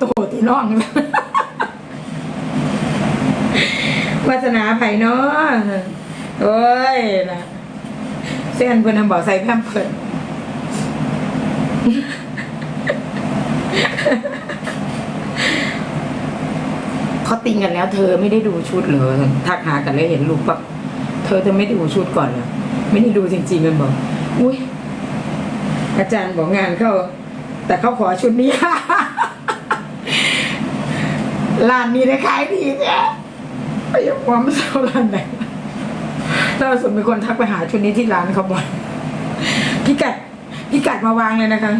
โตที่น้อง วาสนาไผ่เนาะโอ้ยนะเส้นเพิ่นนบอกใส่แพมเพิร์ดเขาติงกันแล้ว เธอไม่ได้ดูชุดเหรอทักหากันแล้วเห็นรูปปั๊บเธอเธอไม่ได้ดูชุดก่อนเหรอไม่ได้ดูจริงๆมันบอก อุ้ยอาจารย์บอกงานเข้า แต่เขาขอชุดนี้ ร้านนี้ได้ขายดีเนี่ยไปยังความเศร้าร้านไหนล่าสุดมีคนทักไปหาชุดนี้ที่ร้านเขาบอกพี่กัดพี่กัดมาวางเลยนะคะ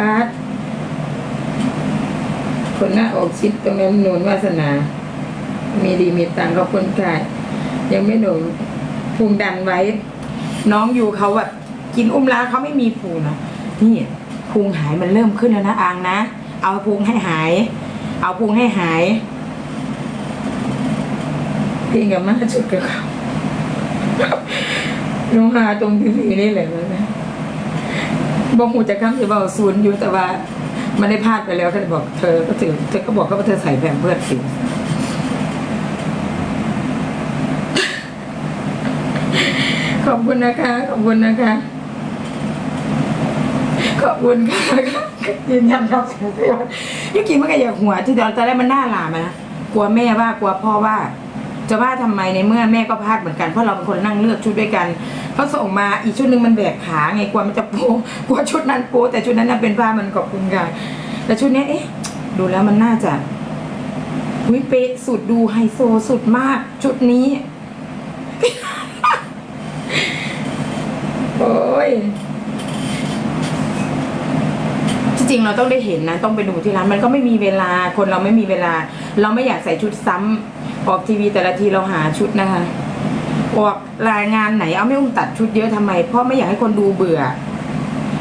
อาร์ตคนหน้าอกชิดตรงนั้นหนุนวาสนา มีดีมีตังเขาคนขายยังไม่หนุนพุงดันไว้ น้องอยู่เขาแบบกินอุ้มล้าเขาไม่มีพุงนะนี่พุงหายมันเริ่มขึ้นแล้วนะอางนะ เอาพุงให้หาย เอาพุงให้หายพี่กับมาชุดกับเขาลงหาตรงทีวีนี่แหละนะบอกหูจะข้ามจะเบาศูนย์อยู่แต่ว่ามันได้พลาดไปแล้วก็เลยบอกเธอก็ถือเธอก็บอกเขาว่าเธอใส่แผ่นเพื่อสิขอบคุณนะคะ ขอบคุณนะคะ ขอบคุณค่ะยืนยันครับเสียงเสี ยงยุกิมันก็อยากหัวที่ตอนแรกมันหน้าหลามนะกลัวแม่ว่ากลัวพ่อว่า จะว่าทำไมในเมื่อแม่ก็พลาดเหมือนกันเพราะเราเป็นคนนั่งเลือกชุดด้วยกันเขาส่งมาอีกชุดหนึ่งมันแบกขาไงกลัวมันจะโป๊กลัวชุดนั้นโป๊แต่ชุดนั้นน่ะเป็นผ้ามันขอบคุณค่ะแต่ชุดนี้เอ๊ะ ดูแล้วมันน่าจะวิเป๊ะสุดดูไฮโซสุดมาก ชุดนี้ โอ้ย ที่จริงเราต้องได้เห็นนะต้องไปดูที่ร้านมันก็ไม่มีเวลาคนเราไม่มีเวลา เราไม่อยากใส่ชุดซ้ำออกทีวีแต่ละทีเราหาชุดนะคะออกรายงานไหนเอาไม่อุ้มตัดชุดเยอะทำไมเพราะไม่อยากให้คนดูเบื่อ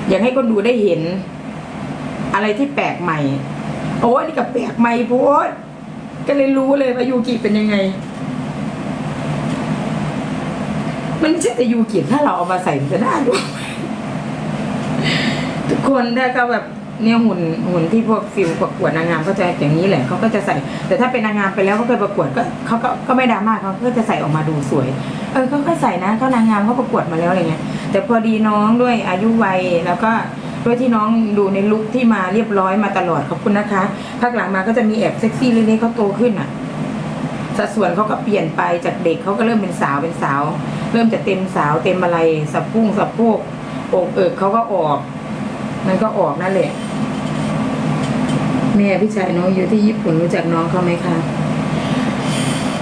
อยากให้คนดูได้เห็น อะไรที่แปลกใหม่โอ้ยนี่ก็แปลกใหม่โพดก็เลยรู้เลยว่ายูกิเป็นยังไง มันไม่ใช่แต่ยูกิถ้าเราเอามาใส่มันจะน่าดูทุกคนถ้าเขาแบบ เนี่ยหุ่นหุ่นที่พวกฟิลประกวดนางงามก็จะอย่างนี้แหละเขาก็จะใส่ แต่ถ้าเป็นนางงามไปแล้วเขาเคยประกวดก็เขาก็ก็ไม่ดราม่าเขาก็จะใส่ออกมาดูสวย เออเขาก็ใส่นะเขานางงามเขาประกวดมาแล้วอะไรเงี้ยแต่พอดีน้องด้วยอายุวัยแล้วก็ด้วยที่น้องดูในลุคที่มาเรียบร้อยมาตลอดขอบคุณนะคะภาคหลังมาก็จะมีแอบเซ็กซี่เล็กๆเขาโตขึ้นอะสัดส่วนเขาก็เปลี่ยนไปจากเด็กเขาก็เริ่มเป็นสาวเป็นสาว เริ่มจะเต็มสาวเต็มอะไรสะพุ่งสะโพกอกเอิกเขาก็ออก มันก็ออกนั่นแหละ แม่พี่ชายน้องอยู่ที่ญี่ปุ่นรู้จักน้องเขาไหมคะ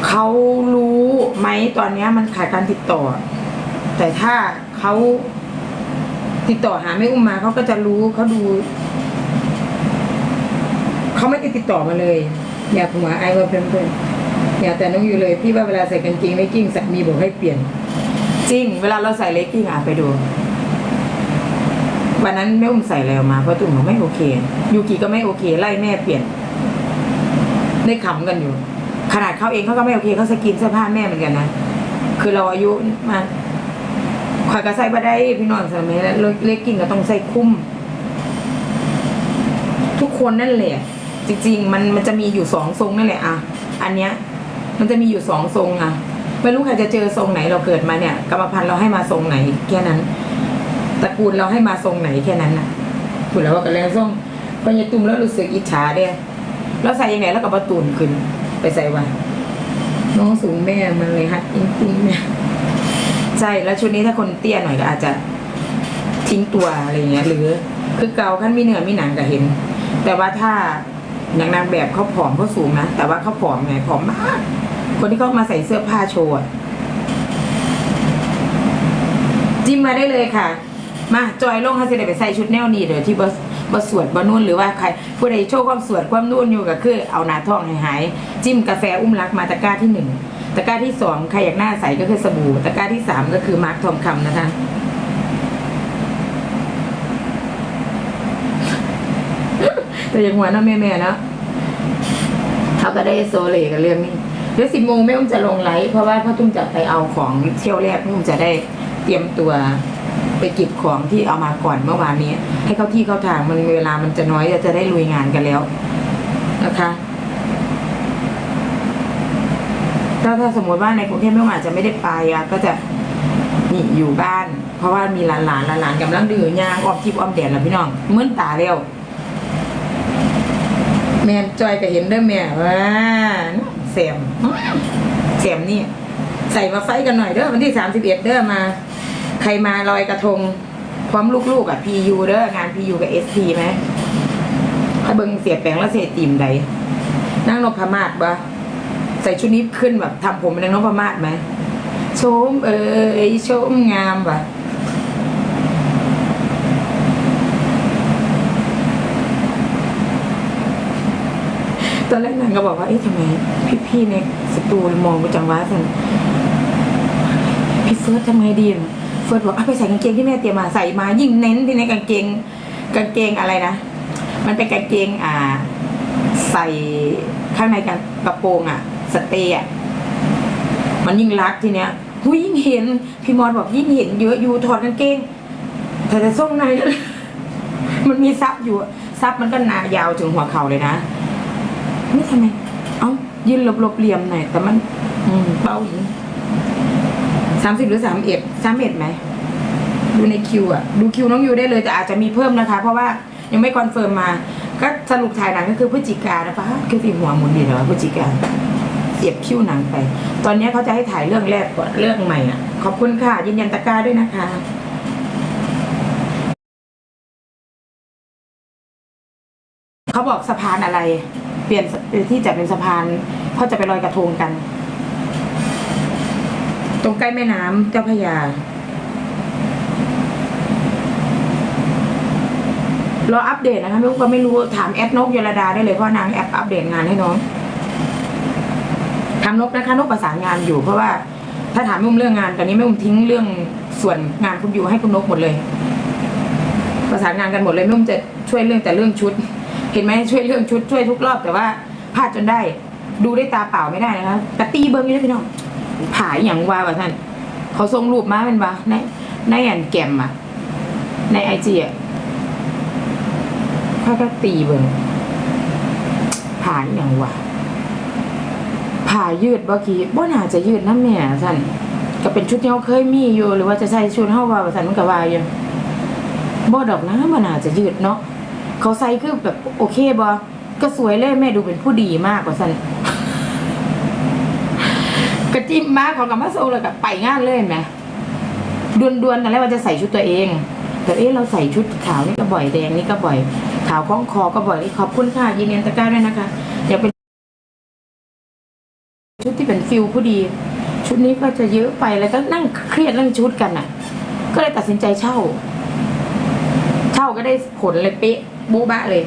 เขารู้ไหมตอนนี้มันขาดการติดต่อ แต่ถ้าเขาติดต่อหาไม่อุ้มมาเขาก็จะรู้เขาดูเขาไม่ได้ติดต่อมาเลย อยากหัวไอ้ว่าเพื่อนๆอยากแต่น้องอยู่เลยพี่ว่าเวลาใส่กางเกงเลกกิ้งสามีบอกให้เปลี่ยน จริง เวลาเราใส่เลกกิ้งอะไปดู วันนั้นแม่อุ้มใส่อะไรออกมาเพราะตุ่มบอกไม่โอเค ยูกิก็ไม่โอเค ไล่แม่เปลี่ยน ได้ขำกันอยู่ ขนาดเขาเองเขาก็ไม่โอเคเขาสกินเสื้อผ้าแม่เหมือนกันนะคือเราอายุมาข่อยก็ใส่บ่ได้พี่น้องสมัยนั้นเล็กกิ้งก็ต้องใส่คุ้ม ทุกคนนั่นแหละ จริง ๆ มันมันจะมีอยู่สองทรงนั่นแหละอะอันเนี้ย มันจะมีอยู่สองทรงอะไม่รู้ใครจะเจอทรงไหนเราเกิดมาเนี่ยกรรมพันธุ์เราให้มาทรงไหนแค่นั้น ตระกูลเราให้มาทรงไหนแค่นั้นนะถูกแล้วว่ากันแล้วทรงพอยาตุ้มแล้วรู้สึกอิจฉาเด้แล้วใส่ยังไงแล้วก็ประตูนขึ้น ไปใส่ว่าน้องสูงแม่มันเลยฮัดจริงๆแม่ยใช่แล้วชุดนี้ถ้าคนเตี้ยหน่อยก็อาจจะทิ้งตัวอะไรเงี้ยหรือคือเกาขั้นมีเนื้อมีหนังก็เห็น แต่ว่าถ้าอย่างนางแบบเขาผอมเขาสูงนะแต่ว่าเขาผอมไงผอมมาก คนที่เขามาใส่เสื้อผ้าโชว์จิ้มมาได้เลยค่ะ มาจอยลงค่ะจะได้ไปใส่ชุดแนวนี้เดี๋ยวที่บสบสวดบนุ่นหรือว่าใครผู้ใดโชว์ความสวดความนุ่นอยู่ก็คือเอาหนาท้องให้หาย จิ้มกาแฟอุ้มรักมาตะกร้าที่หนึ่งตะกร้าที่สองใครอยากหน้าใสก็คือสบู่ตะกร้าที่สามก็คือมาร์คทองคำนะคะแต่ยังหัวเนาะแม่แม่นะเขาก็ได้โซเลกันเรื่องนี้เดี๋ยวสิบโมงแม่อุ้มจะลงไลฟ์เพราะว่าพ่อตุ้มจะไปเอาของเที่ยวแรกแม่อุ้มจะได้เตรียมตัว ไปเก็บของที่เอามาก่อนเมื่อวานนี้ ให้เข้าที่เข้าทางมันเวลามันจะน้อยจะได้ลุยงานกันแล้วนะคะถ้าถ้าสมมติว่าในกรุงเทพไม่ว่าอาจจะไม่ได้ไปอะก็จะนี่อยู่บ้าน เพราะว่ามีหลานหลานหลานกำลังดื้อยางออมทิพออมแดดแล้วพี่น้องมึนตาเร็วแม่นจอยก็เห็นเด้อแม่ว่าแซมแซมนี่ ใส่มาไฟกันหน่อยเด้อวันที่สามสิบเอ็ดเด้อมา ใครมาลอยกระทงพร้อมลูกๆอะพียูเด้องานพียูกับเอสพีไหมถ้าเบิงเสียแปลงแล้วเสียตีมใดนั่งนพมาศบ่ใส่ชุดนี้ขึ้นแบบทำผมเป็นนางนพมาศไหมชมเอ้ยชมงามว่ะตอนแรกนางก็บอกว่า เอ๊ะทำไมพี่ๆในสตูมองกูจังวะสันพี่เฟิร์สทำไงดีอะ ฟิร์สบอกเอาไปใส่กางเกงที่แม่เตรียมมาใส่มายิ่งเน้นที่ในกางเกงกางเกงอะไรนะ มันเป็นกางเกงอ่า ใส่ข้างในกันกระโปรงอะ สเตย์อะมันยิ่งรัดทีเนี้ยหุยยิ่งเห็นพี่มอนบอกยิ่งเห็นเยอะอยู่ถอดกางเกงแต่จะส่งในมันมีซับอยู่ซับมันก็หนายาวถึงหัวเข่าเลยนะนี่ทำไม เอ้ายืนหลบหลบเหลี่ยมหน่อยแต่มัน อืมเบาอีก สามสิบหรือสามเอ็ดสามเอ็ดไหมดูในคิวอะดูคิวน้องยูได้เลยแต่อาจจะมีเพิ่มนะคะ เพราะว่ายังไม่คอนเฟิร์มมา ก็สรุปถ่ายหนังก็คือพฤศจิกานะคะคือสีหัวหมุนดีเหรอพฤศจิกาเสียบคิวหนังไป ตอนนี้เขาจะให้ถ่ายเรื่องแรกก่อนเรื่องใหม่อะขอบคุณค่ะยืนยันตะกร้าด้วยนะคะเขาบอกสะพานอะไร เปลี่ยนที่จะเป็นสะพานเพราะจะไปลอยกระทงกัน ตรงใกล้แม่น้ำเจ้าพยาเรออัปเดตนะคะไม่รู้ก็ไม่รู้ถามแอดนกยลดาได้เลยเพราะนางแอปอัปเดตงานให้น้องทำนกนะคะนกประสานงานอยู่เพราะว่าถ้าถามแม่อุ้มเรื่องงานตอนนี้แม่อุ้มทิ้งเรื่องส่วนงานคุณอยู่ให้คุณนกหมดเลย ประสานงานกันหมดเลยแม่อุ้มจะช่วยเรื่องแต่เรื่องชุด เห็นไหมช่วยเรื่องชุดช่วยทุกรอบแต่ว่าพลาดจนได้ ดูได้ตาเปล่าไม่ได้นะคะแต่ตีเบิ้งนี่นะพี่น้อง ผายอย่างว่าว่าท่าน เขาส่งรูปมาเป็นปะในในอันแกมอะในไอจีอะเขาก็ตีเบิ้งผายอย่างว่าผ่ายืดเมื่อกี้บ่น่าจะยืดนะแม่ท่านก็เป็นชุดที่เขาเคยมีอยู่ หรือว่าจะใส่ชุดเฮาว่าว่าท่านมันก็ว่าอยู่บ่ดอกนะมันน่าจะยืดเนาะเขาใส่คือแบบโอเคบอก็สวยเลยแม่ดูเป็นผู้ดีมากกว่าสัน กระจิ้มมากของกับมาโซเลยกับไปงานเลยไหมดวนๆนั่นแหละว่าจะใส่ชุดตัวเอง แต่เอ๊ะเราใส่ชุดขาวนี่ก็บ่อยแดงนี่ก็บ่อย ขาวคล้องคอก็บ่อยขอบคุณค่ะยินดีตะก้าด้วยนะคะอยากเป็นชุดที่เป็นฟิลผู้ดี ชุดนี้ก็จะเยอะไปแล้วก็นั่งเครียดเรื่องชุดกันน่ะ ก็เลยตัดสินใจเช่า เช่าก็ได้ผลเลยเป๊ะบ๊บะเลย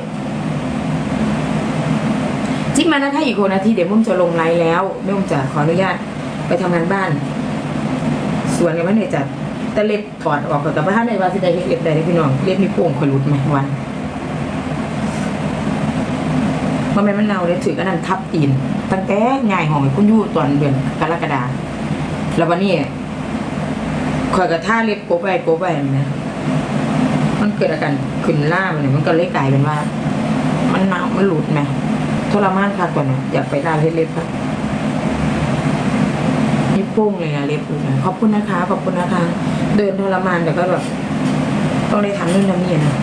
จิ๊บมานะคะอีกคนนาทีเดี๋ยวมุ่มจะลงไลน์แล้วแม่มุ่มจะขออนุญาต ไปทำงานบ้านส่วนกันไม่เหนื่ยจัดแต่เล็บถอดออกก่อนแต่ว่าถ้าในวาสิได้เฮ็ดเล็บได้เด้พี่น้องเล็บมีโป่งคอยหลุดไหมวันมันไม่มันเน่าเลยถือกันนั่นทับตีน ตั้งแต่ง่ายหอยคุณยู่ตอนเดือนกรกฎาแล้ววันนี้คอยกระท่าเล็บโกบไปโกบไปนะมันเกิดอาการขึ้นล่ามันเนี่ยมันก็เลยกลายเป็นว่า มันหนาวมันหลุดไหมทรมานค่ะก่อนนะอยากไปร้านเล็บๆค่ะนี่ โป้งเลยนะเล็บดูนะขอบคุณนะคะขอบคุณนะคะ เดินทรมานแต่ก็แบบต้องได้ทำนู่นทำนี่นะ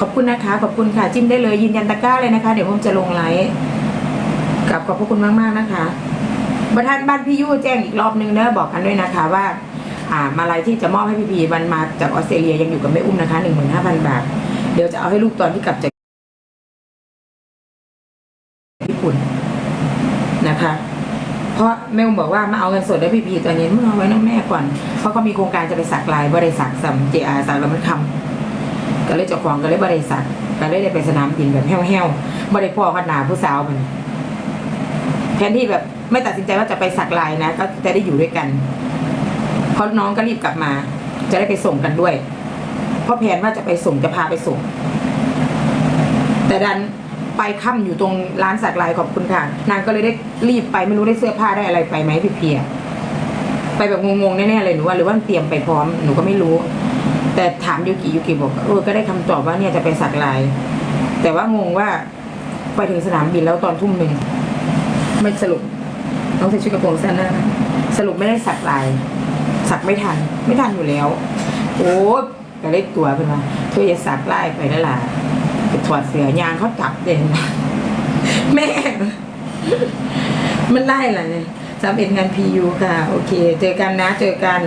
ขอบคุณนะคะ ขอบคุณค่ะ จิ้มได้เลยยืนยันตะกร้าเลยนะคะ เดี๋ยวผมจะลงไลฟ์กลับขอบพระคุณมากๆนะคะประธานบ้านพี่ยู่แจ้งอีกรอบนึงเนอะบอกกันด้วยนะคะว่าอ่ามาลัยที่จะมอบให้พี่พีมันมาจากออสเตรเลียยังอยู่กับแม่อุ้มนะคะหนึ่งหมื่นห้าพันบาท เดี๋ยวจะเอาให้ลูกตอนที่กลับจากญี่ปุ่น เพราะแม่อุ้มบอกว่ามาเอาเงินสดได้พี่พีตอนนี้มึงเอาไว้น้องแม่ก่อน เพราะเขามีโครงการจะไปสักลายบริษัทสัมเจอาสักแล้วมันคำก็เลยเจ้าของก็เลยบริษัทก็เลยได้ไปสนามบินแบบแห้วๆบริพ่อขนาดผู้สาวมันแทนที่แบบไม่ตัดสินใจว่าจะไปสักลายนะ ก็จะได้อยู่ด้วยกัน เพราะน้องก็รีบกลับมา จะได้ไปส่งกันด้วย เพราะแผนว่าจะไปส่งจะพาไปส่ง แต่ดัน ไปค่ำอยู่ตรงร้านสักลายขอบคุณค่ะ นางก็เลยได้รีบไปไม่รู้ได้เสื้อผ้าได้อะไรไปไหมพี่เพีย ไปแบบงงๆแน่ๆเลยหนูว่าหรือว่าเตรียมไปพร้อมหนูก็ไม่รู้ แต่ถามยูกิยูกิบอกเออก็ได้คำตอบว่าเนี่ยจะไปสักลาย แต่ว่างงว่าไปถึงสนามบินแล้วตอนทุ่มหนึ่งไม่สรุปน้องใส่ชุดกระโปรงสั้นนะสรุปไม่ได้สักลาย สักไม่ทัน ไม่ทันอยู่แล้ว โอ้ก็เลยตัวขึ้นมาเธออย่าสักไล่ไปนั่นล่ะ ถอดเสือยางเขาจับเด่นแม่ มันไล่ล่ะเนี่ยสามเอ็ดงานพียูค่ะ โอเค เจอกันนะ เจอกัน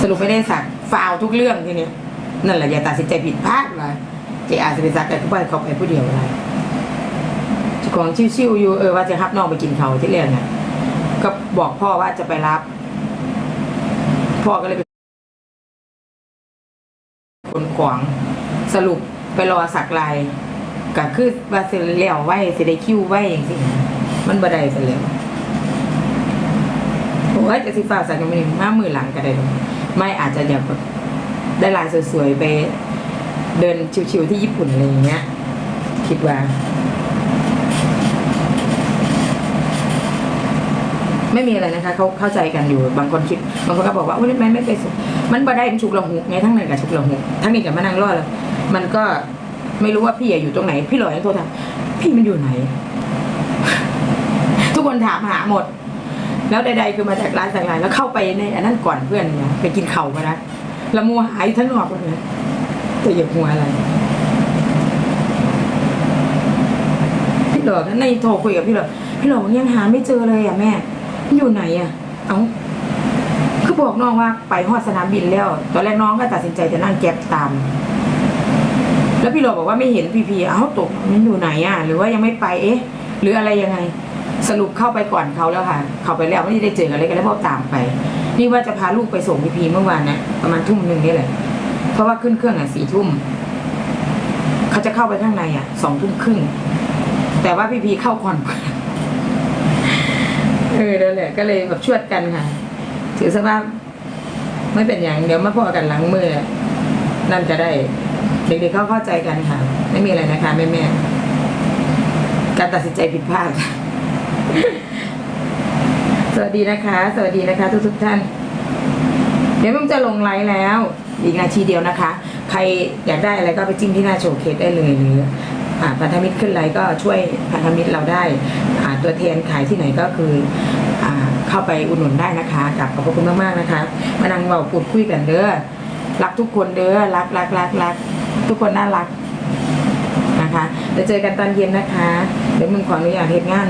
สรุปไม่ได้สักฟาวทุกเรื่องทีนี้นั่นแหละอย่าตัดสินใจผิดพลาดเลยเจอาจจะไปสักแต่ทุกใบเขาไปผู้เดียวอะไรจ้าของชิวๆอยู่เออว่าจะรับน้องไปกินเขาที่เรียนน่ะก็บอกพ่อว่าจะไปรับ พ่อก็เลยไปคนขวางสรุป ไปรอสักลายก็คือว่าเสร็จแล้วไว้สิได้คิวไว้อย่างสิมันบ่ได้เสร็จแล้วโอ้ยจะสิฟ้าสักยังไม่ได้ห้ามือหลังก็ได้ไม่อาจจะเดี๋ยวแบบได้ลายสวยๆไปเดินชิวๆที่ญี่ปุ่นอะไรอย่างเงี้ย คิดว่า ไม่มีอะไรนะคะเขาเข้าใจกันอยู่บางคนคิดบางคนก็บอกว่าโอ้ยไม่ไม่ไปสุดมันบ่ได้มันฉุกละหุกไงทั้งนั้นกับฉุกละหุกทั้งนี้กับมานั่งรอดแล้ว มันก็ไม่รู้ว่าพี่อยู่ตรงไหน พี่หลอยโทรถามพี่มันอยู่ไหน ทุกคนถามหาหมด แล้วใดๆคือมาจากร้านจากร้านแล้วเข้าไปในอันนั้นก่อนเพื่อนเนี่ยไปกินเข่ามานะละมัวหายทั้งนอกเลยแต่อย่าหัวอะไรพี่หลอกในโทรคุยกับพี่หลอกพี่หลอกยังหาไม่เจอเลยอะแม่อยู่ไหนอะ เอาคือบอกน้องว่าไปฮอดสนามบินแล้ว ตอนแรกน้องก็ตัดสินใจจะนั่งแก๊บตาม แล้วพี่หลอกบอกว่าไม่เห็นพีพีเอ้าตกมันอยู่ไหนอะ หรือว่ายังไม่ไปเอ๊ะ หรืออะไรยังไง สรุปเข้าไปก่อนเขาแล้วค่ะ เขาไปแล้วไม่ได้เจอกันเลยก็เลยพ่อตามไป นี่ว่าจะพาลูกไปส่งพีพีเมื่อวานนี่ยประมาณทุ่มหนึ่งนี่แหละเพราะว่าขึ้นเครื่องอะสี่ทุ่มเขาจะเข้าไปข้างในอะสองทุ่มครึ่งแต่ว่าพี่พีเข้าก่อนเออนั่นแหละก็เลยแบบชวดกันค่ะ ถือซะว่าไม่เป็นอย่างเดี๋ยวมาพอกันหลังมือนั่นจะได้ เด็กๆเข้าใจกันค่ะ ไม่มีอะไรนะคะแม่แม่ๆการตัดสินใจผิดพลาด สวัสดีนะคะ สวัสดีนะคะ ทุกๆท่าน เดี๋ยวมึงจะลงไลน์แล้วอีกนาทีเดียวนะคะ ใครอยากได้อะไรก็ไปจิ้มที่หน้าโชว์เคสได้เลยหรือพันธมิตรขึ้นไลน์ก็ช่วยพันธมิตรเราได้อาตัวแทนขายที่ไหนก็คืออเข้าไปอุดหนุนได้นะคะกับขอบพระคุณมากๆนะคะ มานั่งเบาพูดคุยกันเด้อรักทุกคนเด้อรักรักรักรัก ทุกคนน่ารักนะคะจะเจอกันตอนเย็นนะคะ เดี๋ยวมึงขออนุญาตเหตุงาน